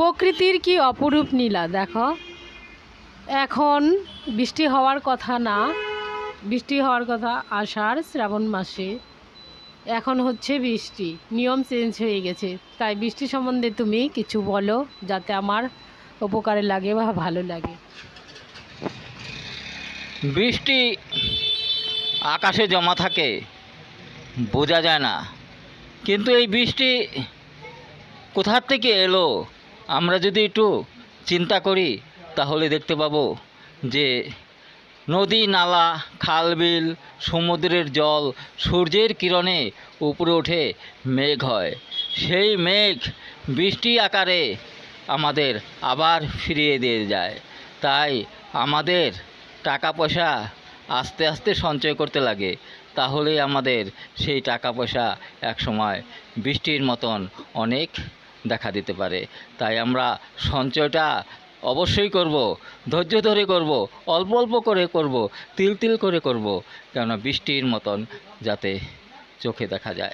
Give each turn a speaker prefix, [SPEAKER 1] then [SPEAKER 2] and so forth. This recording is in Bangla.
[SPEAKER 1] প্রকৃতির কি অপরূপ নীলা, দেখো। এখন বৃষ্টি হওয়ার কথা না, বৃষ্টি হওয়ার কথা আষাঢ় শ্রাবণ মাসে। এখন হচ্ছে বৃষ্টি, নিয়ম চেঞ্জ হয়ে গেছে। তাই বৃষ্টি সম্বন্ধে তুমি কিছু বলো, যাতে আমার উপকারে লাগে বা ভালো লাগে।
[SPEAKER 2] বৃষ্টি আকাশে জমা থাকে, বোঝা যায় না। কিন্তু এই বৃষ্টি কোথার থেকে এলো? আমরা যদি একটু চিন্তা করি, তাহলে দেখতে পাবো যে নদী, নালা খাল বিল সমুদ্রের জল সূর্যের কিরণে উপরে ওঠে মেঘ হয়। সেই মেঘ বৃষ্টি আকারে আমাদের আবার ফিরিয়ে দিয়ে যায়। তাই আমাদের টাকা পয়সা আস্তে আস্তে সঞ্চয় করতে লাগে। তাহলে আমাদের সেই টাকা পয়সা এক সময় বৃষ্টির মতন অনেক দেখা দিতে পারে। তাই আমরা সঞ্চয়টা অবশ্যই করব, ধৈর্য ধরে করব, অল্প অল্প করে করব, তিল তিল করে করব, কেননা বৃষ্টির মতন যাতে চোখে দেখা যায়।